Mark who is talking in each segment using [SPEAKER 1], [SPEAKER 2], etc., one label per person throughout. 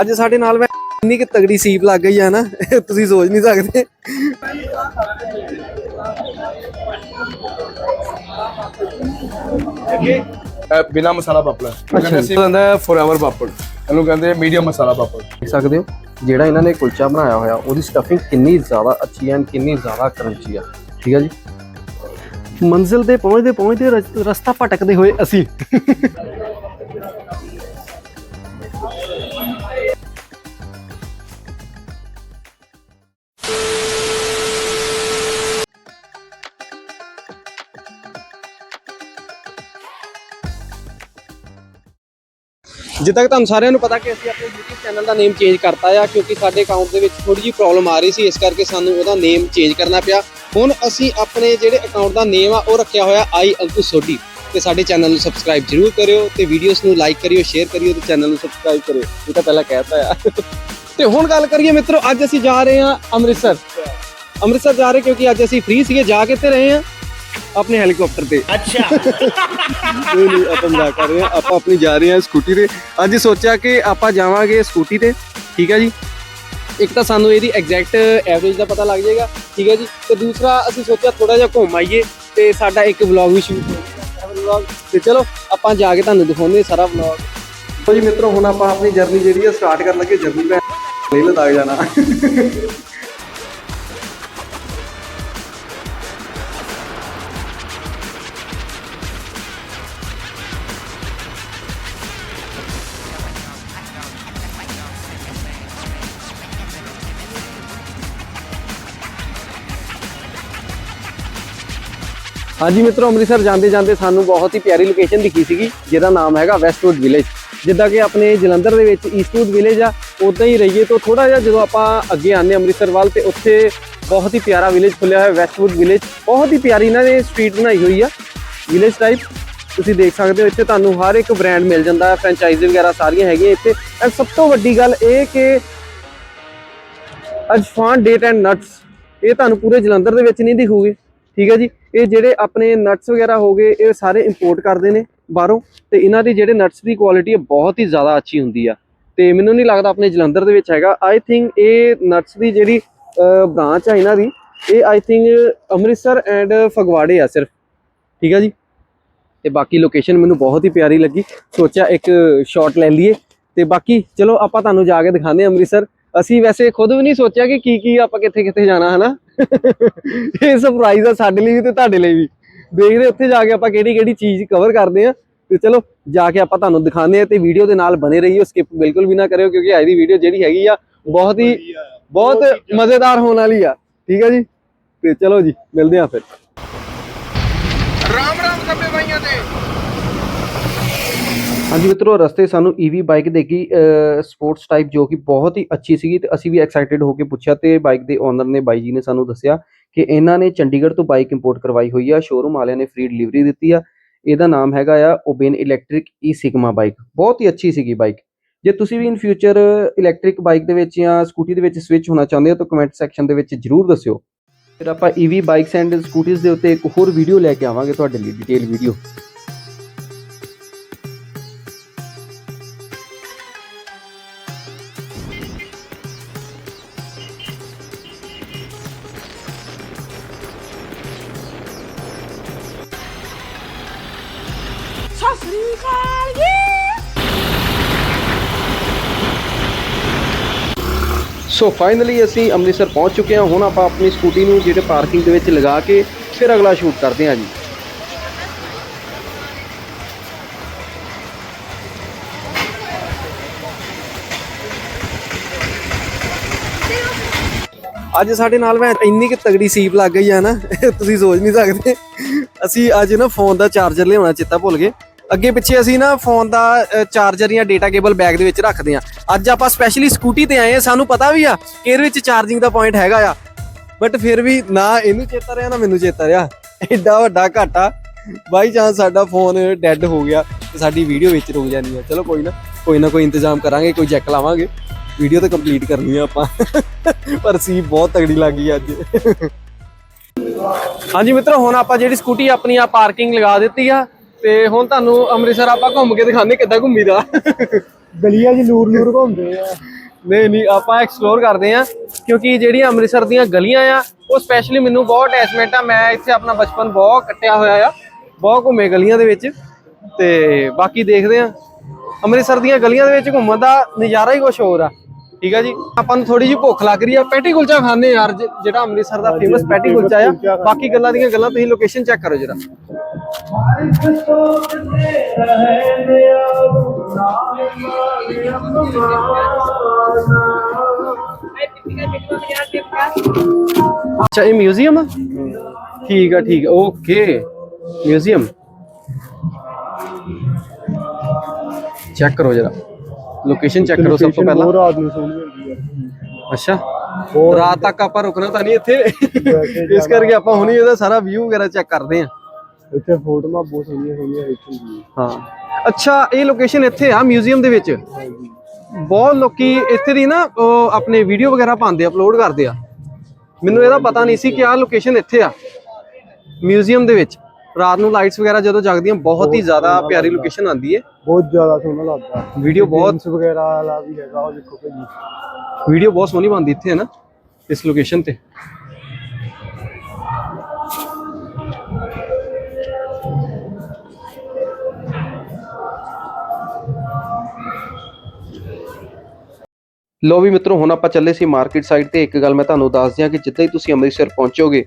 [SPEAKER 1] ਅੱਜ ਸਾਡੇ ਨਾਲ ਮੈਂ ਇੰਨੀ ਕਿ ਤਗੜੀ ਸੀਪ ਲੱਗ ਗਈ ਆ ਨਾ ਤੁਸੀਂ ਸੋਚ ਨਹੀਂ ਸਕਦੇ।
[SPEAKER 2] ਇਹ ਬਿਨਾ ਮਸਾਲਾ ਪਾਪੜ। ਹੈ ਕਹਿੰਦੇ ਕਹਿੰਦਾ ਫੋਰਐਵਰ ਪਾਪੜ। ਇਹਨੂੰ ਕਹਿੰਦੇ ਮੀਡੀਅਮ ਮਸਾਲਾ ਪਾਪੜ।
[SPEAKER 1] ਦੇਖ ਸਕਦੇ ਹੋ ਜਿਹੜਾ ਇਹਨਾਂ ਨੇ ਕੁਲਚਾ ਬਣਾਇਆ ਹੋਇਆ ਉਹਦੀ ਸਟਫਿੰਗ ਕਿੰਨੀ ਜ਼ਿਆਦਾ ਅੱਛੀ ਹੈ ਕਿੰਨੀ ਜ਼ਿਆਦਾ ਕਰੰਚੀ ਆ। ਠੀਕ ਹੈ ਜੀ? ਮੰਜ਼ਿਲ ਤੇ ਪਹੁੰਚਦੇ ਪਹੁੰਚਦੇ ਰਸ- ਰਸਤਾ ਭਟਕਦੇ ਹੋਏ ਅਸੀਂ ਜਿੱਦਾਂ ਤੱਕ ਤੁਹਾਨੂੰ ਸਾਰਿਆਂ ਨੂੰ ਪਤਾ ਕਿ ਅਸੀਂ ਆਪਣੇ YouTube ਚੈਨਲ ਦਾ ਨੇਮ ਚੇਂਜ ਕਰਤਾ ਆ, ਕਿਉਂਕਿ ਸਾਡੇ ਅਕਾਊਂਟ ਦੇ ਵਿੱਚ ਥੋੜੀ ਜਿਹੀ ਪ੍ਰੋਬਲਮ ਆ ਰਹੀ ਸੀ, ਇਸ ਕਰਕੇ ਸਾਨੂੰ ਉਹਦਾ ਨੇਮ ਚੇਂਜ ਕਰਨਾ ਪਿਆ। ਹੁਣ ਅਸੀਂ ਆਪਣੇ ਜਿਹੜੇ ਅਕਾਊਂਟ ਦਾ ਨੇਮ ਆ, ਉਹ ਰੱਖਿਆ ਹੋਇਆ ਆਈ ਅੰਕੂ ਸੋਢੀ। ਤੇ ਸਾਡੇ ਚੈਨਲ ਨੂੰ ਸਬਸਕ੍ਰਾਈਬ ਜਰੂਰ ਕਰਿਓ ਤੇ ਵੀਡੀਓਜ਼ ਨੂੰ ਲਾਈਕ ਕਰਿਓ ਸ਼ੇਅਰ ਕਰਿਓ ਤੇ ਚੈਨਲ ਨੂੰ ਸਬਸਕ੍ਰਾਈਬ ਕਰਿਓ। ਇਹ ਤਾਂ ਪਹਿਲਾਂ ਕਹਿਤਾ ਆ। ਤੇ ਹੁਣ ਗੱਲ ਕਰੀਏ ਮਿੱਤਰੋ, ਅੱਜ ਅਸੀਂ ਜਾ ਰਹੇ ਹਾਂ ਅੰਮ੍ਰਿਤਸਰ। ਅੰਮ੍ਰਿਤਸਰ ਜਾ ਰਹੇ ਕਿਉਂਕਿ ਅੱਜ ਅਸੀਂ ਫ੍ਰੀ ਸੀਗੇ, ਜਾ ਕਿੱਥੇ ਰਹੇ ਹਾਂ? ਆਪਣੇ ਹੈਲੀਕਾਪਟਰ ਤੇ। ਨਹੀਂ ਨਹੀਂ ਆਪਾਂ ਮਜ਼ਾਕ ਕਰ ਰਹੇ ਹਾਂ। ਆਪਾਂ ਆਪਣੀ ਜਾ ਰਹੇ ਹਾਂ ਸਕੂਟੀ ਤੇ। ਅੱਜ ਸੋਚਿਆ ਕਿ ਆਪਾਂ ਜਾਵਾਂਗੇ ਸਕੂਟੀ ਤੇ। ਠੀਕ ਹੈ ਜੀ? ਇੱਕ ਤਾਂ ਸਾਨੂੰ ਇਹਦੀ ਐਗਜ਼ੈਕਟ ਐਵਰੇਜ ਦਾ ਪਤਾ ਲੱਗ ਜਾਏਗਾ। ਠੀਕ ਹੈ ਜੀ? ਤੇ ਦੂਸਰਾ ਅਸੀਂ ਸੋਚਿਆ ਥੋੜਾ ਜਿਹਾ ਘੁੰਮ ਆਈਏ ਤੇ ਸਾਡਾ ਇੱਕ ਵਲੌਗ ਵੀ ਸ਼ੂਟ ਹੋ ਜਾਏਗਾ ਵਲੌਗ ਤੇ ਚਲੋ ਆਪਾਂ ਜਾ ਕੇ ਤੁਹਾਨੂੰ ਦਿਖਾਉਂਦੇ ਸਾਰਾ ਵਲੌਗ ਜੀ ਮਿੱਤਰੋ ਹੁਣ ਆਪਾਂ ਆਪਣੀ ਜਰਨੀ ਜਿਹੜੀ ਹੈ ਸਟਾਰਟ ਕਰਨ ਲੱਗੇ ਜਰਨੀ ਪੈ ਨਹੀਂ ਲਦਾਖ ਜਾਣਾ। ਹਾਂਜੀ ਮਿੱਤਰੋ, ਅੰਮ੍ਰਿਤਸਰ ਜਾਂਦੇ ਜਾਂਦੇ ਸਾਨੂੰ ਬਹੁਤ ਹੀ ਪਿਆਰੀ ਲੋਕੇਸ਼ਨ ਦਿਖੀ ਸੀਗੀ, ਜਿਹਦਾ ਨਾਮ ਹੈਗਾ ਵੈਸਟਵੁੱਡ ਵਿਲੇਜ ਜਿੱਦਾਂ ਕਿ ਆਪਣੇ ਜਲੰਧਰ ਦੇ ਵਿੱਚ ਈਸਟਵੁੱਡ ਵਿਲੇਜ ਆ, ਉਦਾਂ ਹੀ ਰਹੀਏ ਤੋਂ ਥੋੜਾ ਜਿਹਾ ਜਦੋਂ ਆਪਾਂ ਅੱਗੇ ਆਨੇ ਅੰਮ੍ਰਿਤਸਰ ਵੱਲ ਤੇ ਉੱਥੇ ਬਹੁਤ ਹੀ ਪਿਆਰਾ ਵਿਲੇਜ ਖੁੱਲਿਆ ਹੋਇਆ ਵੈਸਟਵੁੱਡ ਵਿਲੇਜ ਬਹੁਤ ਹੀ ਪਿਆਰੀ ਇਹਨਾਂ ਨੇ ਸਟਰੀਟ ਬਣਾਈ ਹੋਈ ਆ ਵਿਲੇਜ ਟਾਈਪ ਤੁਸੀਂ ਦੇਖ ਸਕਦੇ ਹੋ ਇੱਥੇ ਤੁਹਾਨੂੰ ਹਰ ਇੱਕ ਬ੍ਰਾਂਡ ਮਿਲ ਜਾਂਦਾ ਹੈ ਫਰੈਂਚਾਈਜ਼ੀ ਵਗੈਰਾ ਸਾਰੀਆਂ ਹੈਗੀਆਂ ਇੱਥੇ। ਐਂਡ ਸਭ ਤੋਂ ਵੱਡੀ ਗੱਲ ਇਹ ਕਿ ਅਜਫਾਨ ਡੇਟ ਐਂਡ ਨਟਸ ਇਹ ਤੁਹਾਨੂੰ ਪੂਰੇ ਜਲੰਧਰ ਦੇ ਵਿੱਚ ਨਹੀਂ ਦਿਖੂਗੇ। ਠੀਕ ਹੈ ਜੀ? ਇਹ ਜਿਹੜੇ ਆਪਣੇ ਨਟਸ ਵਗੈਰਾ ਹੋ ਗਏ, ਇਹ ਸਾਰੇ ਇੰਪੋਰਟ ਕਰਦੇ ਨੇ ਬਾਹਰੋਂ ਤੇ ਇਹਨਾਂ ਦੀ ਜਿਹੜੇ ਨਟਸ ਦੀ ਕੁਆਲਿਟੀ ਹੈ, ਬਹੁਤ ਹੀ ਜ਼ਿਆਦਾ ਅੱਛੀ ਹੁੰਦੀ ਆ। ਤੇ ਮੈਨੂੰ ਨਹੀਂ ਲੱਗਦਾ ਆਪਣੇ ਜਲੰਧਰ ਦੇ ਵਿੱਚ ਹੈਗਾ। ਆਈ ਥਿੰਕ ਇਹ ਨਟਸ ਦੀ ਜਿਹੜੀ ਬ੍ਰਾਂਚ ਆ ਇਹਨਾਂ ਦੀ, ਇਹ ਆਈ ਥਿੰਕ ਅੰਮ੍ਰਿਤਸਰ ਐਂਡ ਫਗਵਾੜੇ ਆ ਸਿਰਫ। ਠੀਕ ਹੈ ਜੀ? ਤੇ ਬਾਕੀ ਲੋਕੇਸ਼ਨ ਮੈਨੂੰ ਬਹੁਤ ਹੀ ਪਿਆਰੀ ਲੱਗੀ। ਸੋਚਿਆ ਇੱਕ ਸ਼ਾਟ ਲੈ ਲਈਏ। ਤੇ ਬਾਕੀ, ਚਲੋ ਆਪਾਂ ਤੁਹਾਨੂੰ ਜਾ ਕੇ ਦਿਖਾਉਂਦੇ ਹਾਂ ਅੰਮ੍ਰਿਤਸਰ। ਅਸੀਂ ਵੈਸੇ ਖੁਦ ਵੀ ਨਹੀਂ ਸੋਚਿਆ ਕਿ ਕੀ ਕੀ ਆਪਾਂ ਕਿੱਥੇ ਕਿੱਥੇ ਜਾਣਾ ਹਨਾ? ਇਹ ਸਰਪ੍ਰਾਈਜ਼ ਆ ਸਾਡੇ ਲਈ ਵੀ ਤੇ ਤੁਹਾਡੇ ਲਈ ਵੀ। ਦੇਖਦੇ ਉੱਥੇ ਜਾ ਕੇ ਆਪਾਂ ਕਿਹੜੀ ਕਿਹੜੀ ਚੀਜ਼ ਕਵਰ ਕਰਦੇ ਆ ਤੇ ਚਲੋ ਜਾ ਕੇ ਆਪਾਂ ਤੁਹਾਨੂੰ ਦਿਖਾਉਂਦੇ ਆ ਤੇ ਵੀਡੀਓ ਦੇ ਨਾਲ ਬਨੇ ਰਹੀਓ ਸਕਿਪ ਬਿਲਕੁਲ ਵੀ ਨਾ ਕਰਿਓ ਕਿਉਂਕਿ ਅੱਜ ਦੀ ਵੀਡੀਓ ਜਿਹੜੀ ਹੈਗੀ ਆ ਬਹੁਤ ਹੀ ਬਹੁਤ ਮਜ਼ੇਦਾਰ ਹੋਣ ਵਾਲੀ ਆ। ਠੀਕ ਹੈ ਜੀ? ਤੇ ਚਲੋ ਜੀ ਮਿਲਦੇ ਆ ਫਿਰ।
[SPEAKER 2] ਰਾਮ ਰਾਮ ਖੱਬੇ ਬਾਈਆਂ ਤੇ।
[SPEAKER 1] ਹਾਂਜੀ ਮਿੱਤਰੋ, ਰਸਤੇ ਸਾਨੂੰ ਈਵੀ ਬਾਈਕ ਦੇਖੀ ਸਪੋਰਟਸ ਟਾਈਪ ਜੋ ਕਿ ਬਹੁਤ ਹੀ ਅੱਛੀ ਸੀਗੀ ਤੇ ਅਸੀਂ ਵੀ ਐਕਸਾਈਟਿਡ ਹੋ ਕੇ ਪੁੱਛਿਆ ਤੇ ਬਾਈਕ ਦੇ ਓਨਰ ਨੇ, ਬਾਈ ਜੀ ਨੇ ਸਾਨੂੰ ਦੱਸਿਆ ਕਿ ਇਹਨਾਂ ਨੇ ਚੰਡੀਗੜ੍ਹ ਤੋਂ ਬਾਈਕ ਇੰਪੋਰਟ ਕਰਵਾਈ ਹੋਈ ਆ ਸ਼ੋਰੂਮ ਵਾਲਿਆਂ ਨੇ ਫ੍ਰੀ ਡਿਲੀਵਰੀ ਦਿੱਤੀ ਆ। ਇਹਦਾ ਨਾਮ ਹੈਗਾ ਆ Oben electric E sigma bike ਬਹੁਤ ਹੀ ਅੱਛੀ ਸੀਗੀ ਬਾਈਕ ਜੇ ਤੁਸੀਂ ਵੀ ਇਨ ਫਿਊਚਰ ਇਲੈਕਟ੍ਰਿਕ ਬਾਈਕ ਦੇ ਵਿੱਚ ਜਾਂ ਸਕੂਟੀ ਦੇ ਵਿੱਚ ਸਵਿਚ ਹੋਣਾ ਚਾਹੁੰਦੇ ਹੋ ਤਾਂ ਕਮੈਂਟ ਸੈਕਸ਼ਨ ਦੇ ਵਿੱਚ ਜਰੂਰ ਦੱਸਿਓ। ਫਿਰ ਆਪਾਂ ਈਵੀ ਬਾਈਕਸ ਐਂਡ ਸਕੂਟੀਜ਼ ਦੇ ਉੱਤੇ ਇੱਕ ਹੋਰ ਵੀਡੀਓ ਲੈ ਕੇ ਆਵਾਂਗੇ ਤੁਹਾਡੇ ਲਈ ਡਿਟੇਲ ਵੀਡੀਓ ਸੋ ਫਾਈਨਲੀ ਅਸੀਂ ਅੰਮ੍ਰਿਤਸਰ ਪਹੁੰਚ ਚੁੱਕੇ ਹਾਂ। ਹੁਣ ਆਪਾਂ ਆਪਣੀ ਸਕੂਟੀ ਨੂੰ ਜਿਹੜੇ ਪਾਰਕਿੰਗ ਦੇ ਵਿੱਚ ਲਗਾ ਕੇ ਫਿਰ ਅਗਲਾ ਸ਼ੂਟ ਕਰਦੇ ਹਾਂ ਜੀ। ਅੱਜ ਸਾਡੇ ਨਾਲ ਮੈਂ ਇੰਨੀ ਕਿ ਤਗੜੀ ਸੀਪ ਲੱਗ ਗਈ ਹੈ ਨਾ, ਤੁਸੀਂ ਸੋਚ ਨਹੀਂ ਸਕਦੇ। ਅਸੀਂ ਅੱਜ ਨਾ ਫੋਨ ਦਾ ਚਾਰਜਰ ਲਿਆਉਣਾ ਚੇਤਾ ਭੁੱਲ ਗਏ। ਅੱਗੇ ਪਿੱਛੇ ਅਸੀਂ ਨਾ ਫੋਨ ਦਾ ਚਾਰਜਰ ਜਾਂ ਡੇਟਾ ਕੇਬਲ ਬੈਗ ਦੇ ਵਿੱਚ ਰੱਖਦੇ ਆ ਅੱਜ ਆਪਾਂ ਸਪੈਸ਼ਲੀ ਸਕੂਟੀ ਤੇ ਆਏ ਆ ਸਾਨੂੰ ਪਤਾ ਵੀ ਆ ਕਿ ਇਹਦੇ ਵਿੱਚ ਚਾਰਜਿੰਗ ਦਾ ਪੁਆਇੰਟ ਹੈਗਾ ਆ। ਬਟ ਫਿਰ ਵੀ ਨਾ ਇਹਨੂੰ ਚੇਤਾ ਰਿਹਾ, ਨਾ ਮੈਨੂੰ ਚੇਤਾ ਰਿਹਾ। ਐਡਾ ਵੱਡਾ ਘਾਟਾ। ਬਾਈ ਚਾਂਸ ਸਾਡਾ ਫੋਨ ਡੈੱਡ ਹੋ ਗਿਆ ਤੇ ਸਾਡੀ ਵੀਡੀਓ ਵਿੱਚ ਰੁਕ ਜਾਣੀ ਆ। ਚਲੋ ਕੋਈ ਨਾ ਕੋਈ ਨਾ ਕੋਈ ਇੰਤਜ਼ਾਮ ਕਰਾਂਗੇ, ਕੋਈ ਜੈਕ ਲਾਵਾਂਗੇ। ਵੀਡੀਓ ਤਾਂ ਕੰਪਲੀਟ ਕਰਨੀ ਆ ਆਪਾਂ। ਪਰ ਸੀ ਬਹੁਤ ਤਗੜੀ ਲੱਗੀ ਅੱਜ। ਹਾਂਜੀ ਮਿੱਤਰੋ, ਹੁਣ ਆਪਾਂ ਜਿਹੜੀ ਸਕੂਟੀ ਆਪਣੀ ਆ ਪਾਰਕਿੰਗ ਲਗਾ ਦਿੱਤੀ ਆ। ਤੇ ਹੁਣ ਤੁਹਾਨੂੰ ਅੰਮ੍ਰਿਤਸਰ ਆਪਾਂ ਘੁੰਮ ਕੇ ਦਿਖਾਉਂਦੇ ਕਿੱਦਾਂ ਘੁੰਮੀਦਾ।
[SPEAKER 3] ਗਲੀਆਂ 'ਚ ਨੂਰ ਨੂਰ ਘੁੰਮਦੇ ਆ।
[SPEAKER 1] ਨਹੀਂ ਨਹੀਂ ਆਪਾਂ ਐਕਸਪਲੋਰ ਕਰਦੇ ਆ ਕਿਉਂਕਿ ਜਿਹੜੀਆਂ ਅੰਮ੍ਰਿਤਸਰ ਦੀਆਂ ਗਲੀਆਂ ਆ ਉਹ ਸਪੈਸ਼ਲੀ ਮੈਨੂੰ ਬਹੁਤ ਅਟੈਚਮੈਂਟ ਆ। ਮੈਂ ਇੱਥੇ ਆਪਣਾ ਬਚਪਨ ਬਹੁਤ ਕੱਟਿਆ ਹੋਇਆ ਆ ਬਹੁਤ ਘੁੰਮੇ ਗਲੀਆਂ ਦੇ ਵਿੱਚ। ਤੇ ਬਾਕੀ ਦੇਖਦੇ ਆ ਅੰਮ੍ਰਿਤਸਰ ਦੀਆਂ ਗਲੀਆਂ ਦੇ ਵਿੱਚ ਘੁੰਮਣ ਦਾ ਨਜ਼ਾਰਾ ਹੀ ਕੁਝ ਹੋਰ ਆ। ਠੀਕ ਆ ਜੀ? ਆਪਾਂ ਨੂੰ ਥੋੜੀ ਜਿਹੀ ਭੁੱਖ ਲੱਗ ਰਹੀ ਆ। ਪੈਟੀ ਕੁਲਚਾ ਖਾਣੇ ਯਾਰ ਜਿਹੜਾ ਅੰਮ੍ਰਿਤਸਰ ਦਾ ਫੇਮਸ ਪੈਟੀ ਕੁਲਚਾ ਆ। ਬਾਕੀ ਗੱਲਾਂ ਦੀਆਂ ਗੱਲਾਂ ਤੁਸੀਂ ਲੋਕੇਸ਼ਨ ਚੈੱਕ ਕਰੋ ਜਰਾ। ਅੱਛਾ, ਇਹ ਮਿਊਜ਼ੀਅਮ ਆ? ਠੀਕ ਆ ਠੀਕ ਆ। ਓਕੇ ਮਿਊਜ਼ੀਅਮ ਚੈੱਕ ਕਰੋ ਜਰਾ। ਲੋਕੇਸ਼ਨ ਚੈੱਕ ਕਰੋ ਸਭ ਤੋਂ ਪਹਿਲਾਂ।
[SPEAKER 3] ਰਾਤ ਨੂੰ ਸੋਹਣੀ ਹੁੰਦੀ ਆ।
[SPEAKER 1] ਅੱਛਾ। ਰਾਤ ਤੱਕ ਆਪਾਂ ਰੁਕਣਾ ਤਾਂ ਨਹੀਂ ਇੱਥੇ। ਇਸ ਕਰਕੇ ਆਪਾਂ ਹੁਣੀ ਇਹਦਾ ਸਾਰਾ ਵਿਊ ਵਗੈਰਾ ਚੈੱਕ ਕਰਦੇ ਆ
[SPEAKER 3] ਇੱਥੇ ਫੋਟੋਆਂ ਬਹੁਤ ਸੋਹਣੀਆਂ ਸੋਹਣੀਆਂ ਖਿੱਚਣਗੀਆਂ
[SPEAKER 1] ਹਾਂ। ਅੱਛਾ ਇਹ ਲੋਕੇਸ਼ਨ ਇੱਥੇ ਆ ਮਿਊਜ਼ੀਅਮ ਦੇ ਵਿੱਚ? ਬਹੁਤ ਲੋਕੀ ਇੱਥੇ ਦੀ ਨਾ ਆਪਣੇ ਵੀਡੀਓ ਵਗੈਰਾ ਪਾਉਂਦੇ ਅਪਲੋਡ ਕਰਦੇ ਆ। ਮੈਨੂੰ ਇਹਦਾ ਪਤਾ ਨਹੀਂ ਸੀ ਕਿ ਆਹ ਲੋਕੇਸ਼ਨ ਇੱਥੇ ਆ ਮਿਊਜ਼ੀਅਮ ਦੇ ਵਿੱਚ। ਰਾਤ ਨੂੰ ਲਾਈਟਸ ਵਗੈਰਾ ਜਦੋਂ ਜਗਦੀਆਂ ਬਹੁਤ ਹੀ ਜ਼ਿਆਦਾ ਪਿਆਰੀ ਲੋਕੇਸ਼ਨ ਆਉਂਦੀ ਹੈ।
[SPEAKER 3] ਬਹੁਤ ਜ਼ਿਆਦਾ ਸੋਹਣਾ ਲੱਗਦਾ।
[SPEAKER 1] ਵੀਡੀਓ ਬਹੁਤ
[SPEAKER 3] ਵਗੈਰਾ ਵਾਲਾ ਵੀ ਹੈਗਾ ਉਹ ਦੇਖੋ ਭਾਜੀ
[SPEAKER 1] ਵੀਡੀਓ ਬਹੁਤ ਸੋਹਣੀ ਬਣਦੀ ਇੱਥੇ ਹੈ ਨਾ? ਇਸ ਲੋਕੇਸ਼ਨ ਤੇ। ਲੋ ਵੀ ਮਿੱਤਰੋ ਹੁਣ ਆਪਾਂ ਚੱਲੇ ਸੀ ਮਾਰਕੀਟ ਸਾਈਡ ਤੇ। ਇੱਕ ਗੱਲ ਮੈਂ ਤੁਹਾਨੂੰ ਦੱਸ ਦਿਆਂ ਕਿ ਜਿੱਦਾਂ ਹੀ ਤੁਸੀਂ ਅੰਮ੍ਰਿਤਸਰ ਪਹੁੰਚੋਗੇ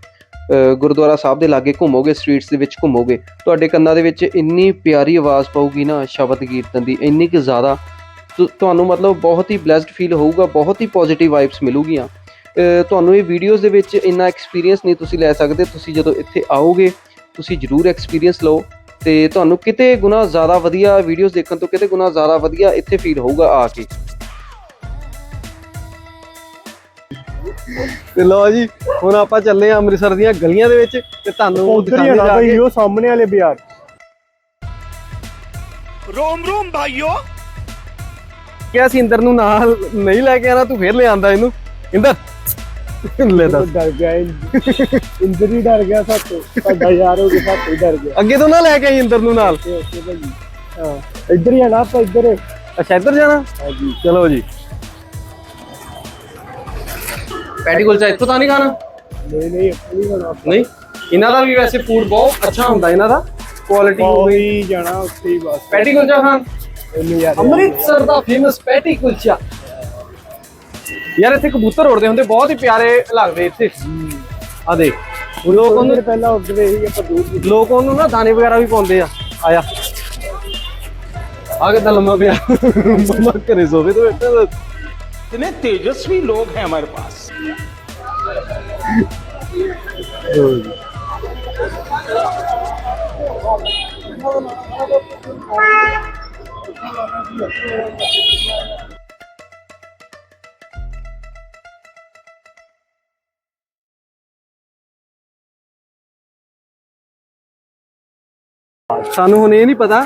[SPEAKER 1] ਗੁਰਦੁਆਰਾ ਸਾਹਿਬ ਦੇ ਲਾਗੇ ਘੁੰਮੋਗੇ ਸਟਰੀਟਸ ਦੇ ਵਿੱਚ ਘੁੰਮੋਗੇ, ਤੁਹਾਡੇ ਕੰਨਾਂ ਦੇ ਵਿੱਚ ਇੰਨੀ ਪਿਆਰੀ ਆਵਾਜ਼ ਪਊਗੀ ਨਾ ਸ਼ਬਦ ਕੀਰਤਨ ਦੀ, ਇੰਨੀ ਕਿ ਜ਼ਿਆਦਾ ਤੁਹਾਨੂੰ ਮਤਲਬ ਬਹੁਤ ਹੀ ਬlesed ਫੀਲ ਹੋਊਗਾ, ਬਹੁਤ ਹੀ ਪੋਜ਼ਿਟਿਵ ਵਾਈਬਸ ਮਿਲੂਗੀਆਂ। ਤੁਹਾਨੂੰ ਇਹ ਵੀਡੀਓਜ਼ ਦੇ ਵਿੱਚ ਇੰਨਾ ਐਕਸਪੀਰੀਅੰਸ ਨਹੀਂ ਤੁਸੀਂ ਲੈ ਸਕਦੇ, ਤੁਸੀਂ ਜਦੋਂ ਇੱਥੇ ਆਓਗੇ, ਤੁਸੀਂ ਜ਼ਰੂਰ ਐਕਸਪੀਰੀਅੰਸ ਲਓ ਤੇ ਤੁਹਾਨੂੰ ਕਿਤੇ ਗੁਣਾ ਜ਼ਿਆਦਾ ਵਧੀਆ ਵੀਡੀਓਜ਼ ਦੇਖਣ ਤੋਂ, ਕਿਤੇ ਗੁਣਾ ਜ਼ਿਆਦਾ ਵਧੀਆ ਇੱਥੇ ਫੀਲ ਹੋਊਗਾ ਆ ਕੇ। ਤੇ ਲੋ ਜੀ ਹੁਣ ਆਪਾਂ ਚੱਲੇ ਆ ਅੰਮ੍ਰਿਤਸਰ ਦੀਆਂ ਗਲੀਆਂ ਦੇ ਵਿੱਚ ਤੇ ਤੁਹਾਨੂੰ ਦਿਖਾਉਂਦੇ ਜਾ ਕੇ
[SPEAKER 3] ਉਹ ਸਾਹਮਣੇ ਵਾਲੇ ਬਾਜ਼ਾਰ।
[SPEAKER 4] ਰੋਮ ਰੋਮ ਭਾਈਓ।
[SPEAKER 1] ਕਿਹਾ ਸੀ ਇੰਦਰ ਨੂੰ ਨਾਲ ਨਹੀਂ ਲੈ ਕੇ ਆਣਾ ਤੂੰ ਫੇਰ ਲੈ ਆਂਦਾ ਇਹਨੂੰ। ਇੰਦਰ ਲੈ ਦੱਸ।
[SPEAKER 3] ਡਰ ਗਿਆ ਇੰਦਰ। ਹੀ ਡਰ ਗਿਆ ਸਾਤੋਂ ਸਾਡਾ ਯਾਰ ਹੋ ਗਿਆ ਸਾਤੋਂ ਡਰ ਗਿਆ।
[SPEAKER 1] ਅੱਗੇ ਤੋਂ ਨਾ ਲੈ ਕੇ ਆਈ ਇੰਦਰ ਨੂੰ ਨਾਲ।
[SPEAKER 3] ਇੱਧਰ ਹੀ ਆਣਾ ਆਪਾਂ ਇੱਧਰ।
[SPEAKER 1] ਅੱਛਾ ਇੱਧਰ ਜਾਣਾ?
[SPEAKER 3] ਹਾਂਜੀ।
[SPEAKER 1] ਚਲੋ ਜੀ। ਪੈਟੀ ਕੁਲਚਾ ਇੱਥੋਂ ਤਾਂ ਨਹੀਂ ਖਾਣਾ?
[SPEAKER 3] ਨਹੀਂ ਨਹੀਂ ਇੱਥੇ ਨਹੀਂ ਹੋਣਾ
[SPEAKER 1] ਨਹੀਂ? ਇਹਨਾਂ ਦਾ ਵੀ ਵੈਸੇ ਫੂਡ ਬਹੁਤ ਅੱਛਾ ਹੁੰਦਾ ਇਹਨਾਂ ਦਾ ਕੁਆਲਿਟੀ
[SPEAKER 3] ਉਹ ਹੀ ਜਾਣਾ ਉੱਥੇ ਹੀ ਬਸ।
[SPEAKER 1] ਪੈਟੀ ਕੁਲਚਾ ਖਾਣ? ਅੰਮ੍ਰਿਤਸਰ ਦਾ ਫੇਮਸ ਪੈਟੀ ਕੁਲਚਾ। ਯਾਰ ਇੱਥੇ ਕਬੂਤਰ ਉੜਦੇ ਹੁੰਦੇ ਬਹੁਤ ਹੀ ਪਿਆਰੇ ਲੱਗਦੇ ਇੱਥੇ। ਆ ਦੇਖ ਲੋਕ ਉਹਨੂੰ
[SPEAKER 3] ਪਹਿਲਾਂ ਉੱਧਰ ਹੀ ਆਪਾਂ ਦੂਰ
[SPEAKER 1] ਲੋਕ ਉਹਨੂੰ ਨਾ ਦਾਣੇ ਵਗੈਰਾ ਵੀ ਪਾਉਂਦੇ ਆ। ਆਇਆ। ਆ ਕਿੱਦਾਂ ਲੰਮਾ ਪਿਆ। ਮਮਾ ਘਰੇ ਸੋਵੇ ਤੇ ਬੈਠਾ
[SPEAKER 4] इतने तेजस्वी लोग हैं हमारे पास।
[SPEAKER 1] सानू नहीं पता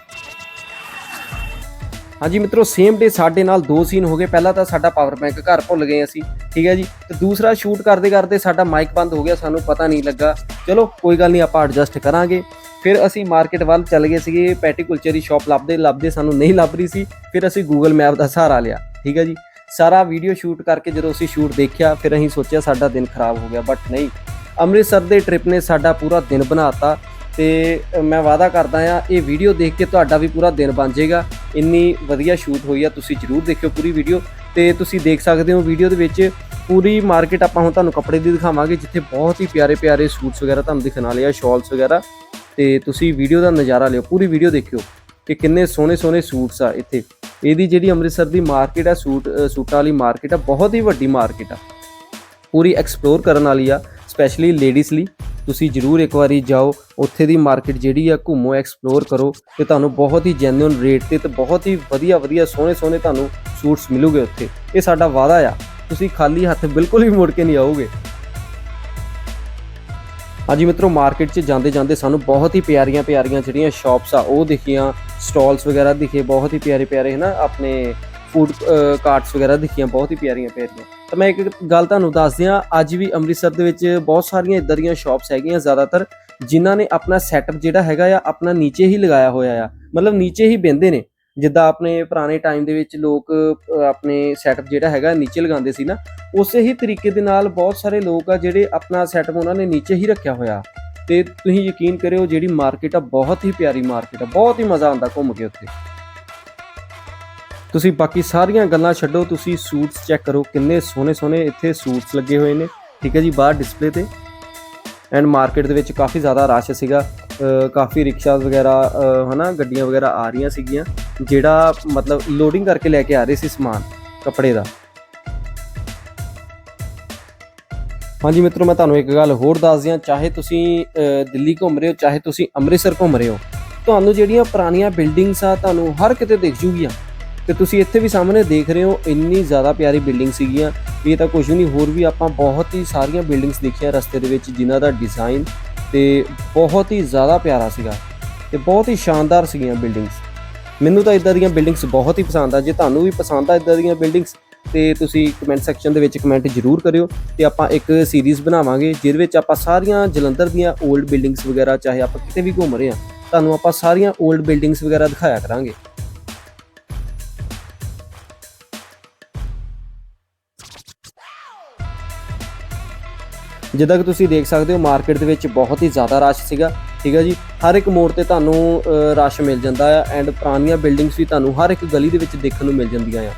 [SPEAKER 1] ਹਾਂਜੀ ਮਿੱਤਰੋ ਸੇਮ ਡੇ ਸਾਡੇ ਨਾਲ ਦੋ ਸੀਨ ਹੋ ਗਏ। ਪਹਿਲਾ ਤਾਂ ਸਾਡਾ ਪਾਵਰ ਬੈਂਕ ਘਰ ਭੁੱਲ ਗਏ ਅਸੀਂ ਠੀਕ ਹੈ ਜੀ? ਤੇ ਦੂਸਰਾ ਸ਼ੂਟ ਕਰਦੇ ਕਰਦੇ ਸਾਡਾ ਮਾਈਕ ਬੰਦ ਹੋ ਗਿਆ ਸਾਨੂੰ ਪਤਾ ਨਹੀਂ ਲੱਗਾ। ਚਲੋ ਕੋਈ ਗੱਲ ਨਹੀਂ ਆਪਾਂ ਐਡਜਸਟ ਕਰਾਂਗੇ। ਫਿਰ ਅਸੀਂ ਮਾਰਕੀਟ ਵੱਲ ਚੱਲ ਗਏ ਸੀਗੇ ਪੈਟੀ ਕੁਲਚੇ ਦੀ ਸ਼ਾਪ ਲੱਭਦੇ ਲੱਭਦੇ ਸਾਨੂੰ ਨਹੀਂ ਲੱਭ ਰਹੀ ਸੀ। ਫਿਰ ਅਸੀਂ ਗੂਗਲ ਮੈਪ ਦਾ ਸਹਾਰਾ ਲਿਆ ਠੀਕ ਹੈ ਜੀ? ਸਾਰਾ ਵੀਡੀਓ ਸ਼ੂਟ ਕਰਕੇ ਜਦੋਂ ਅਸੀਂ ਸ਼ੂਟ ਦੇਖਿਆ ਫਿਰ ਅਸੀਂ ਸੋਚਿਆ ਸਾਡਾ ਦਿਨ ਖਰਾਬ ਹੋ ਗਿਆ ਬਟ ਨਹੀਂ। ਅੰਮ੍ਰਿਤਸਰ ਦੇ ਟ੍ਰਿਪ ਨੇ ਸਾਡਾ ਪੂਰਾ ਦਿਨ ਬਣਾਤਾ ਤੇ ਅ, ਮੈਂ ਵਾਅਦਾ ਕਰਦਾ ਆ ਇਹ ਵੀਡੀਓ ਦੇਖ ਕੇ ਤੁਹਾਡਾ ਵੀ ਪੂਰਾ ਦਿਨ ਬਣ ਜਾਏਗਾ। ਇੰਨੀ ਵਧੀਆ ਸ਼ੂਟ ਹੋਈ ਆ, ਤੁਸੀਂ ਜਰੂਰ ਦੇਖਿਓ ਪੂਰੀ ਵੀਡੀਓ ਤੇ ਤੁਸੀਂ ਦੇਖ ਸਕਦੇ ਹੋ ਵੀਡੀਓ ਦੇ ਵਿੱਚ ਪੂਰੀ ਮਾਰਕੀਟ ਆਪਾਂ ਹੁਣ ਤੁਹਾਨੂੰ ਕੱਪੜੇ ਦੀ ਦਿਖਾਵਾਂਗੇ, ਜਿੱਥੇ ਬਹੁਤ ਹੀ ਪਿਆਰੇ ਪਿਆਰੇ ਸੂਟਸ ਵਗੈਰਾ ਤੁਹਾਨੂੰ ਦਿਖਣ ਵਾਲੇ ਆ ਸ਼ਾਲਸ ਵਗੈਰਾ। ਤੇ ਤੁਸੀਂ ਵੀਡੀਓ ਦਾ ਨਜ਼ਾਰਾ ਲਿਓ, ਪੂਰੀ ਵੀਡੀਓ ਦੇਖਿਓ ਕਿ ਕਿੰਨੇ ਸੋਹਣੇ ਸੋਹਣੇ ਸੂਟਸ ਆ ਇੱਥੇ। ਇਹਦੀ ਜਿਹੜੀ ਅੰਮ੍ਰਿਤਸਰ ਦੀ ਮਾਰਕੀਟ ਆ, ਸੂਟ ਸੂਟਾਂ ਵਾਲੀ ਮਾਰਕੀਟ ਆ, ਬਹੁਤ ਹੀ ਵੱਡੀ ਮਾਰਕੀਟ ਆ। ਪੂਰੀ ਐਕਸਪਲੋਰ ਕਰਨ ਵਾਲੀ ਆ ਸਪੈਸ਼ਲੀ ਲੇਡੀਜ਼ ਲਈ। ਤੁਸੀਂ ਜਰੂਰ ਇੱਕ ਵਾਰੀ ਜਾਓ, ਉੱਥੇ ਦੀ ਮਾਰਕੀਟ ਜਿਹੜੀ ਆ, ਘੁੰਮੋ ਐਕਸਪਲੋਰ ਕਰੋ ਤੇ ਤੁਹਾਨੂੰ ਬਹੁਤ ਹੀ ਜੈਨੂਇਨ ਰੇਟ ਤੇ ਤੇ ਬਹੁਤ ਹੀ ਵਧੀਆ ਵਧੀਆ, ਸੋਹਣੇ ਸੋਹਣੇ ਤੁਹਾਨੂੰ ਸੂਟਸ ਮਿਲੂਗੇ ਉੱਥੇ। ਇਹ ਸਾਡਾ ਵਾਅਦਾ ਆ। ਤੁਸੀਂ ਖਾਲੀ ਹੱਥ ਬਿਲਕੁਲ ਵੀ ਮੁੜ ਕੇ ਨਹੀਂ ਆਓਗੇ। ਹਾਂਜੀ ਮਿੱਤਰੋ ਮਾਰਕੀਟ 'ਚ ਜਾਂਦੇ ਜਾਂਦੇ ਸਾਨੂੰ ਬਹੁਤ ਹੀ ਪਿਆਰੀਆਂ ਪਿਆਰੀਆਂ ਜਿਹੜੀਆਂ ਸ਼ਾਪਸ ਆ, ਉਹ ਦਿਖੀਆਂ ਸਟਾਲਸ ਵਗੈਰਾ ਦਿਖੇ, ਬਹੁਤ ਹੀ ਪਿਆਰੇ ਪਿਆਰੇ ਹਨਾ, ਆਪਣੇ ਫੂਡ ਕਾਰਟਸ ਵਗੈਰਾ ਦਿਖੀਆਂ, ਬਹੁਤ ਹੀ ਪਿਆਰੀਆਂ ਪਿਆਰੀਆਂ। ਤਾਂ ਮੈਂ ਇੱਕ ਗੱਲ ਤੁਹਾਨੂੰ ਦੱਸ ਦਿਆਂ ਅੱਜ ਵੀ ਅੰਮ੍ਰਿਤਸਰ ਦੇ ਵਿੱਚ ਬਹੁਤ ਸਾਰੀਆਂ ਇਦਾਂ ਦੀਆਂ ਸ਼ਾਪਸ ਹੈਗੀਆਂ ਜ਼ਿਆਦਾਤਰ, ਜਿਨ੍ਹਾਂ ਨੇ ਆਪਣਾ ਸੈਟਅਪ ਜਿਹੜਾ ਹੈਗਾ ਆ, ਆਪਣਾ ਨੀਚੇ ਹੀ ਲਗਾਇਆ ਹੋਇਆ ਆ। ਮਤਲਬ ਨੀਚੇ ਹੀ ਬਹਿੰਦੇ ਨੇ। ਜਿੱਦਾਂ ਆਪਣੇ ਪੁਰਾਣੇ ਟਾਈਮ ਦੇ ਵਿੱਚ ਲੋਕ ਆਪਣੇ ਸੈਟਅਪ ਜਿਹੜਾ ਹੈਗਾ ਨੀਚੇ ਲਗਾਉਂਦੇ ਸੀ ਨਾ, ਉਸੇ ਹੀ ਤਰੀਕੇ ਦੇ ਨਾਲ ਬਹੁਤ ਸਾਰੇ ਲੋਕ ਆ ਜਿਹੜੇ ਆਪਣਾ ਸੈਟਅਪ ਉਹਨਾਂ ਨੇ ਨੀਚੇ ਹੀ ਰੱਖਿਆ ਹੋਇਆ। ਤੇ ਤੁਸੀਂ ਯਕੀਨ ਕਰਿਓ, ਜਿਹੜੀ ਮਾਰਕੀਟ ਆ, ਬਹੁਤ ਹੀ ਪਿਆਰੀ ਮਾਰਕੀਟ ਆ, ਬਹੁਤ ਹੀ ਮਜ਼ਾ ਆਉਂਦਾ ਘੁੰਮ ਕੇ ਉੱਥੇ। ਤੁਸੀਂ ਬਾਕੀ ਸਾਰੀਆਂ ਗੱਲਾਂ ਛੱਡੋ ਤੁਸੀਂ ਸੂਟਸ ਚੈੱਕ ਕਰੋ ਕਿੰਨੇ ਸੋਹਣੇ ਸੋਹਣੇ ਇੱਥੇ ਸੂਟਸ ਲੱਗੇ ਹੋਏ ਨੇ। ਠੀਕ ਹੈ ਜੀ ਬਾਹਰ ਡਿਸਪਲੇ ਤੇ। ਐਂਡ ਮਾਰਕੀਟ ਦੇ ਵਿੱਚ ਕਾਫੀ ਜ਼ਿਆਦਾ ਰਸ਼ ਸੀਗਾ। ਕਾਫੀ ਰਿਕਸ਼ਾਸ ਵਗੈਰਾ ਅ, ਹਨਾ ਗੱਡੀਆਂ ਵਗੈਰਾ ਆ ਰਹੀਆਂ ਸੀਗੀਆਂ। ਜਿਹੜਾ ਮਤਲਬ ਲੋਡਿੰਗ ਕਰਕੇ ਲੈ ਕੇ ਆ ਰਹੇ ਸੀ ਸਮਾਨ ਕੱਪੜੇ ਦਾ। ਹਾਂਜੀ ਮਿੱਤਰੋ ਮੈਂ ਤੁਹਾਨੂੰ ਇੱਕ ਗੱਲ ਹੋਰ ਦੱਸ ਦਿਆਂ। ਚਾਹੇ ਤੁਸੀਂ ਦਿੱਲੀ ਘੁੰਮ ਰਹੇ ਹੋ ਚਾਹੇ ਤੁਸੀਂ ਅੰਮ੍ਰਿਤਸਰ ਘੁੰਮ ਰਹੇ ਹੋ ਤੁਹਾਨੂੰ ਜਿਹੜੀਆਂ ਪੁਰਾਣੀਆਂ ਬਿਲਡਿੰਗਸ ਆ ਤੁਹਾਨੂੰ ਹਰ ਕਿਤੇ ਦਿਖ ਜੂਗੀਆਂ। ਤੇ ਤੁਸੀਂ ਇੱਥੇ ਵੀ ਸਾਹਮਣੇ ਦੇਖ ਰਹੇ ਹੋ, ਇੰਨੀ ਜ਼ਿਆਦਾ ਪਿਆਰੀ ਬਿਲਡਿੰਗ ਸੀਗੀਆਂ। ਇਹ ਤਾਂ ਕੁਝ ਨਹੀਂ, ਹੋਰ ਵੀ ਆਪਾਂ ਬਹੁਤ ਹੀ ਸਾਰੀਆਂ ਬਿਲਡਿੰਗਸ ਦੇਖੀਆਂ ਰਸਤੇ ਦੇ ਵਿੱਚ, ਜਿਨ੍ਹਾਂ ਦਾ ਡਿਜ਼ਾਈਨ ਤੇ ਬਹੁਤ ਹੀ ਜ਼ਿਆਦਾ ਪਿਆਰਾ ਸੀਗਾ ਤੇ ਬਹੁਤ ਹੀ ਸ਼ਾਨਦਾਰ ਸੀਗੀਆਂ ਬਿਲਡਿੰਗਸ ਮੈਨੂੰ ਤਾਂ ਇਦਾਂ ਦੀਆਂ ਬਿਲਡਿੰਗਸ ਬਹੁਤ ਹੀ ਪਸੰਦ ਆ। ਜੇ ਤੁਹਾਨੂੰ ਵੀ ਪਸੰਦ ਆ ਇਦਾਂ ਦੀਆਂ ਬਿਲਡਿੰਗਸ ਤੇ ਤੁਸੀਂ ਕਮੈਂਟ ਸੈਕਸ਼ਨ ਦੇ ਵਿੱਚ ਕਮੈਂਟ ਜ਼ਰੂਰ ਕਰਿਓ ਤੇ ਆਪਾਂ ਇੱਕ ਸੀਰੀਜ਼ ਬਣਾਵਾਂਗੇ, ਜਿਹਦੇ ਵਿੱਚ ਆਪਾਂ ਸਾਰੀਆਂ ਜਲੰਧਰ ਦੀਆਂ 올ਡ ਬਿਲਡਿੰਗਸ ਵਗੈਰਾ, ਚਾਹੇ ਆਪਾਂ ਕਿਤੇ ਵੀ ਘੁੰਮ ਰਹੇ ਆ ਤੁਹਾਨੂੰ ਆਪਾਂ ਸਾਰੀਆਂ 올ਡ ਬਿਲਡਿੰਗਸ ਵਗੈਰਾ ਦਿਖਾਇਆ ਕਰਾਂਗੇ। ਜਿੱਦਾਂ ਕਿ ਤੁਸੀਂ ਦੇਖ ਸਕਦੇ ਹੋ ਮਾਰਕੀਟ ਦੇ ਵਿੱਚ ਬਹੁਤ ਹੀ ਜ਼ਿਆਦਾ ਰਸ਼ ਸੀਗਾ, ਠੀਕ ਹੈ ਜੀ। ਹਰ ਇੱਕ ਮੋੜ ਤੇ ਤੁਹਾਨੂੰ ਰਸ਼ ਮਿਲ ਜਾਂਦਾ ਆ ਐਂਡ ਪੁਰਾਣੀਆਂ ਬਿਲਡਿੰਗਸ ਵੀ ਤੁਹਾਨੂੰ ਹਰ ਇੱਕ ਗਲੀ ਦੇ ਵਿੱਚ ਦੇਖਣ ਨੂੰ ਮਿਲ ਜਾਂਦੀਆਂ ਆ।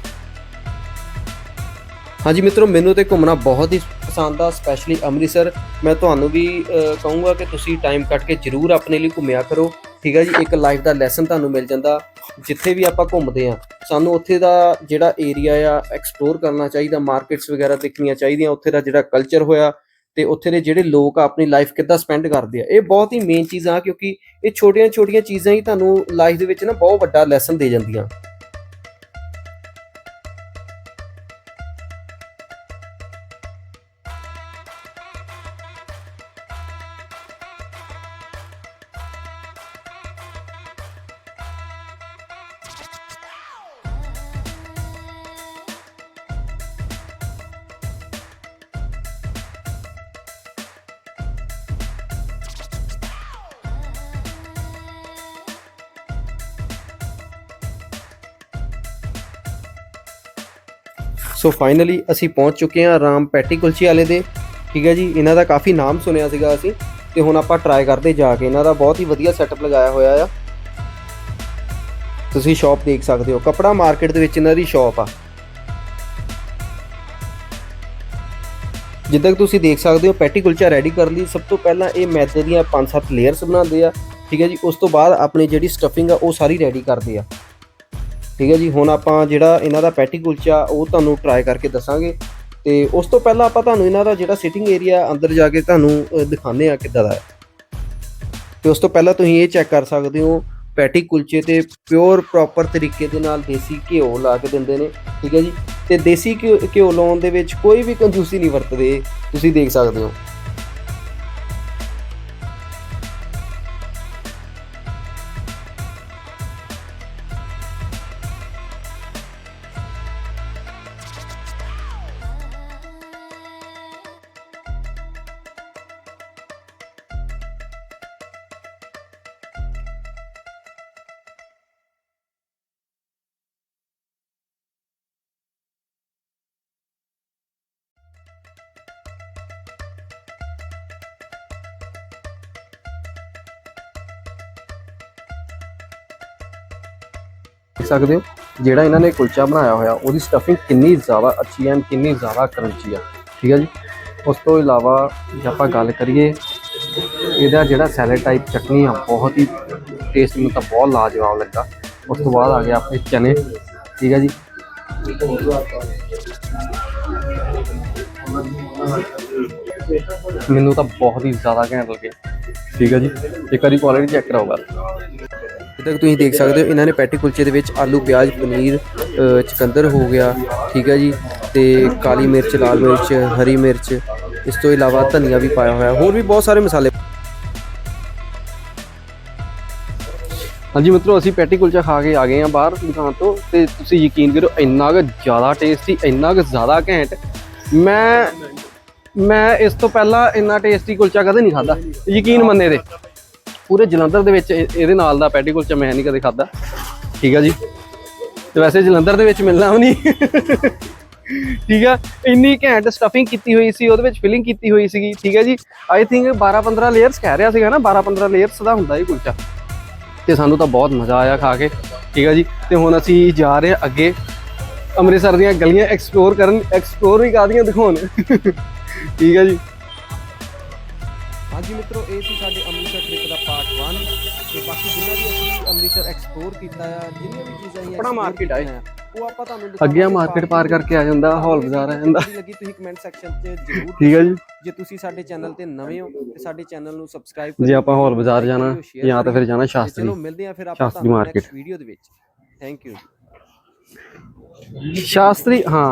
[SPEAKER 1] ਹਾਂਜੀ ਮਿੱਤਰੋ, ਮੈਨੂੰ ਤੇ ਘੁੰਮਣਾ ਬਹੁਤ ਹੀ ਪਸੰਦ ਆ ਸਪੈਸ਼ਲੀ ਅੰਮ੍ਰਿਤਸਰ। ਮੈਂ ਤੁਹਾਨੂੰ ਵੀ ਕਹੂੰਗਾ ਕਿ ਤੁਸੀਂ ਟਾਈਮ ਕੱਢ ਕੇ ਜ਼ਰੂਰ ਆਪਣੇ ਲਈ ਘੁੰਮਿਆ ਕਰੋ, ਠੀਕ ਹੈ ਜੀ। ਇੱਕ ਲਾਈਫ ਦਾ ਲੈਸਨ ਤੁਹਾਨੂੰ ਮਿਲ ਜਾਂਦਾ, ਜਿੱਥੇ ਵੀ ਆਪਾਂ ਘੁੰਮਦੇ ਆ ਸਾਨੂੰ ਉੱਥੇ ਦਾ ਜਿਹੜਾ ਏਰੀਆ ਆ ਐਕਸਪਲੋਰ ਕਰਨਾ ਚਾਹੀਦਾ ਮਾਰਕੀਟਸ ਵਗੈਰਾ ਦੇਖਣੀਆਂ ਚਾਹੀਦੀਆਂ, ਉੱਥੇ ਦਾ ਜਿਹੜਾ ਕਲਚਰ ਹੋਇਆ ਤੇ ਉੱਥੇ ਦੇ ਜਿਹੜੇ ਲੋਕ ਆ, ਆਪਣੀ ਲਾਈਫ ਕਿੱਦਾਂ ਸਪੈਂਡ ਕਰਦੇ ਆ, ਇਹ ਬਹੁਤ ਹੀ ਮੇਨ ਚੀਜ਼ਾਂ ਆ, ਕਿਉਂਕਿ ਇਹ ਛੋਟੀਆਂ-ਛੋਟੀਆਂ ਚੀਜ਼ਾਂ ਹੀ ਤੁਹਾਨੂੰ ਲਾਈਫ ਦੇ ਵਿੱਚ ਨਾ ਬਹੁਤ ਵੱਡਾ ਲੈਸਨ ਦੇ ਜਾਂਦੀਆਂ। ਸੋ ਫਾਈਨਲੀ ਅਸੀਂ ਪਹੁੰਚ ਚੁੱਕੇ ਹਾਂ ਰਾਮ ਪੈਟੀ ਕੁਲਚੇ ਵਾਲੇ ਦੇ। ਠੀਕ ਹੈ ਜੀ, ਇਹਨਾਂ ਦਾ ਕਾਫੀ ਨਾਮ ਸੁਣਿਆ ਸੀਗਾ ਅਸੀਂ, ਤੇ ਹੁਣ ਆਪਾਂ ਟਰਾਈ ਕਰਦੇ ਜਾ ਕੇ। ਇਹਨਾਂ ਦਾ ਬਹੁਤ ਹੀ ਵਧੀਆ ਸੈਟਅਪ ਲਗਾਇਆ ਹੋਇਆ ਆ। ਤੁਸੀਂ ਸ਼ਾਪ ਦੇਖ ਸਕਦੇ ਹੋ, ਕਪੜਾ ਮਾਰਕੀਟ ਦੇ ਵਿੱਚ ਇਹਨਾਂ ਦੀ ਸ਼ਾਪ ਆ। ਜਿੱਦਾਂ ਕਿ ਤੁਸੀਂ ਦੇਖ ਸਕਦੇ ਹੋ, ਪੈਟੀ ਕੁਲਚਾ ਰੈਡੀ ਕਰਨ ਲਈ ਸਭ ਤੋਂ ਪਹਿਲਾਂ ਇਹ ਮੈਦੇ ਦੀਆਂ 5-7 ਲੇਅਰਸ ਬਣਾਉਂਦੇ ਆ। ਠੀਕ ਹੈ ਜੀ, ਉਸ ਤੋਂ ਬਾਅਦ ਆਪਣੀ ਜਿਹੜੀ ਸਟਫਿੰਗ ਆ, ਉਹ ਸਾਰੀ ਰੈਡੀ ਕਰਦੇ ਆ। ਠੀਕ ਹੈ ਜੀ ਹੁਣ ਆਪਾਂ ਜਿਹੜਾ ਇਹਨਾਂ ਦਾ ਪੈਟੀ ਕੁਲਚਾ ਉਹ ਤੁਹਾਨੂੰ ਟਰਾਈ ਕਰਕੇ ਦੱਸਾਂਗੇ। ਤੇ ਉਸ ਤੋਂ ਪਹਿਲਾਂ ਆਪਾਂ ਤੁਹਾਨੂੰ ਇਹਨਾਂ ਦਾ ਜਿਹੜਾ ਸਿਟਿੰਗ ਏਰੀਆ ਅੰਦਰ ਜਾ ਕੇ ਤੁਹਾਨੂੰ ਅ, ਦਿਖਾਉਂਦੇ ਆ ਕਿੱਦਾਂ ਦਾ ਹੈ। ਤੇ ਉਸ ਤੋਂ ਪਹਿਲਾਂ ਤੁਸੀਂ ਇਹ ਚੈੱਕ ਕਰ ਸਕਦੇ ਹੋ ਪੈਟੀ ਕੁਲਚੇ ਤੇ ਪਿਓਰ ਪ੍ਰੋਪਰ ਤਰੀਕੇ ਦੇ ਨਾਲ ਦੇਸੀ ਘਿਓ ਲਾ ਕੇ ਦਿੰਦੇ ਨੇ ਠੀਕ ਹੈ ਜੀ। ਤੇ ਦੇਸੀ ਘਿਓ ਘਿਓ ਲਾਉਣ ਦੇ ਵਿੱਚ ਕੋਈ ਵੀ ਕੰਜੂਸੀ ਨਹੀਂ ਵਰਤਦੇ ਤੁਸੀਂ ਦੇਖ ਸਕਦੇ ਹੋ। ਦੇਖ ਸਕਦੇ ਹੋ, ਜਿਹੜਾ ਇਹਨਾਂ ਨੇ ਕੁਲਚਾ ਬਣਾਇਆ ਹੋਇਆ, ਉਹਦੀ ਸਟਫਿੰਗ ਕਿੰਨੀ ਜ਼ਿਆਦਾ ਅੱਛੀ ਹੈ ਕਿੰਨੀ ਜ਼ਿਆਦਾ ਕਰੰਚੀ ਆ। ਠੀਕ ਹੈ ਜੀ? ਉਸ ਤੋਂ ਇਲਾਵਾ ਜੇ ਆਪਾਂ ਗੱਲ ਕਰੀਏ, ਇਹਦਾ ਜਿਹੜਾ ਸੈਲਡ ਟਾਈਪ ਚਟਨੀ ਆ, ਬਹੁਤ ਹੀ ਟੇਸਟ ਮੈਨੂੰ ਤਾਂ ਬਹੁਤ ਲਾਜਵਾਬ ਲੱਗਾ। ਉਸ ਤੋਂ ਬਾਅਦ ਆ ਗਿਆ ਆਪਣੇ ਚਨੇ। ਠੀਕ ਹੈ ਜੀ? ਮੈਨੂੰ ਤਾਂ ਬਹੁਤ ਹੀ ਜ਼ਿਆਦਾ ਘੈਂਟ ਲੱਗੇ। ਠੀਕ ਹੈ ਜੀ? ਇੱਕ ਵਾਰੀ ਕੁਆਲਿਟੀ ਚੈੱਕ ਕਰਾਓ ਬਸ ਜਿੱਦਾਂ ਕਿ ਤੁਸੀਂ ਦੇਖ ਸਕਦੇ ਹੋ, ਇਹਨਾਂ ਨੇ ਪੈਟੀ ਕੁਲਚੇ ਦੇ ਵਿੱਚ ਆਲੂ, ਪਿਆਜ਼, ਪਨੀਰ ਚਕੰਦਰ ਹੋ ਗਿਆ, ਠੀਕ ਹੈ ਜੀ, ਤੇ ਕਾਲੀ ਮਿਰਚ, ਲਾਲ ਮਿਰਚ, ਹਰੀ ਮਿਰਚ, ਇਸ ਤੋਂ ਇਲਾਵਾ ਧਨੀਆ ਵੀ ਪਾਇਆ ਹੋਇਆ, ਹੋਰ ਵੀ ਬਹੁਤ ਸਾਰੇ ਮਸਾਲੇ। ਹਾਂਜੀ ਮਿੱਤਰੋ, ਅਸੀਂ ਪੈਟੀ ਕੁਲਚਾ ਖਾ ਕੇ ਆ ਗਏ ਆ ਬਾਹਰ ਦੁਕਾਨ ਤੋਂ, ਤੇ ਤੁਸੀਂ ਯਕੀਨ ਕਰੋ ਇੰਨਾ ਕੁ ਜ਼ਿਆਦਾ ਟੇਸਟੀ ਇੰਨਾ ਕੁ ਜ਼ਿਆਦਾ ਘੈਂਟ। ਮੈਂ ਮੈਂ ਇਸ ਤੋਂ ਪਹਿਲਾਂ ਇੰਨਾ ਟੇਸਟੀ ਕੁਲਚਾ ਕਦੇ ਨਹੀਂ ਖਾਦਾ ਯਕੀਨ ਮੰਨੇ ਦੇ ਪੂਰੇ ਜਲੰਧਰ ਦੇ ਵਿੱਚ ਇਹ- ਇਹਦੇ ਨਾਲ ਦਾ ਪੈਟੀ ਕੁਲਚਾ ਮੈਂ ਨਹੀਂ ਕਦੇ ਖਾਦਾ ਠੀਕ ਆ ਜੀ? ਤੇ ਵੈਸੇ ਜਲੰਧਰ ਦੇ ਵਿੱਚ ਮਿਲਣਾ ਵੀ ਨਹੀਂ। ਠੀਕ ਆ? ਇੰਨੀ ਘੈਂਟ ਸਟਫਿੰਗ ਕੀਤੀ ਹੋਈ ਸੀ, ਉਹਦੇ ਵਿੱਚ ਫਿਲਿੰਗ ਕੀਤੀ ਹੋਈ ਸੀਗੀ। ਠੀਕ ਹੈ ਜੀ? ਆਈ ਥਿੰਕ 12 15 ਲੇਅਰਸ ਕਹਿ ਰਿਹਾ ਸੀਗਾ ਨਾ 12 15 ਲੇਅਰਸ ਦਾ ਹੁੰਦਾ ਇਹ ਕੁਲਚਾ। ਤੇ ਸਾਨੂੰ ਤਾਂ ਬਹੁਤ ਮਜ਼ਾ ਆਇਆ ਖਾ ਕੇ। ਠੀਕ ਹੈ ਜੀ? ਤੇ ਹੁਣ ਅਸੀਂ ਜਾ ਰਹੇ ਹਾਂ ਅੱਗੇ। ਅੰਮ੍ਰਿਤਸਰ ਦੀਆਂ ਗਲੀਆਂ ਐਕਸਪਲੋਰ ਕਰਨ ਐਕਸਪਲੋਰ ਵੀ ਕਾਦੀਆਂ ਦਿਖਾਉਣ। ਠੀਕ ਹੈ ਜੀ? ਹਾਂਜੀ ਮਿੱਤਰੋ, ਇਹ ਸੀ ਸਾਡੇ ਅੰਮ੍ਰਿਤਸਰ ਟ੍ਰਿਪ ਦਾ ਪਾਰਟ ਅੰਮ੍ਰਿਤਸਰ ਐਕਸਪਲੋਰ ਕੀਤਾ ਆ ਜਿੰਨੀਆਂ ਵੀ ਚੀਜ਼ਾਂ ਅਸੀਂ
[SPEAKER 5] ਆਪਣਾ market ਆ
[SPEAKER 1] ਉਹ ਆਪਾਂ ਤੁਹਾਨੂੰ
[SPEAKER 5] ਅੱਗੇ ਮਾਰਕੀਟ ਪਾਰ ਕਰਕੇ ਆ ਜਾਂਦਾ ਹਾਲ ਬਾਜ਼ਾਰ ਆ ਜਾਂਦਾ।
[SPEAKER 1] ਲੱਗੀ ਤੁਸੀਂ ਕਮੈਂਟ ਸੈਕਸ਼ਨ 'ਚ ਜ਼ਰੂਰ
[SPEAKER 5] ਠੀਕ ਹੈ ਜੀ।
[SPEAKER 1] ਜੇ ਤੁਸੀਂ ਸਾਡੇ ਚੈਨਲ ਤੇ ਨਵੇਂ ਹੋ ਤੇ ਸਾਡੇ ਚੈਨਲ ਨੂੰ ਸਬਸਕ੍ਰਾਈਬ
[SPEAKER 5] ਜੇ ਆਪਾਂ ਹਾਲ ਬਾਜ਼ਾਰ ਜਾਣਾ ਜਾਂ ਤਾਂ ਫਿਰ ਜਾਣਾ ਸ਼ਾਸਤਰੀ
[SPEAKER 1] ਚਲੋ ਮਿਲਦੇ ਆ ਫਿਰ ਆਪਾਂ ਤੁਹਾਨੂੰ। ਨੈਕਸਟ ਵੀਡੀਓ ਦੇ ਵਿੱਚ। ਥੈਂਕ ਯੂ
[SPEAKER 5] ਸ਼ਾਸਤਰੀ ਹਾਂ।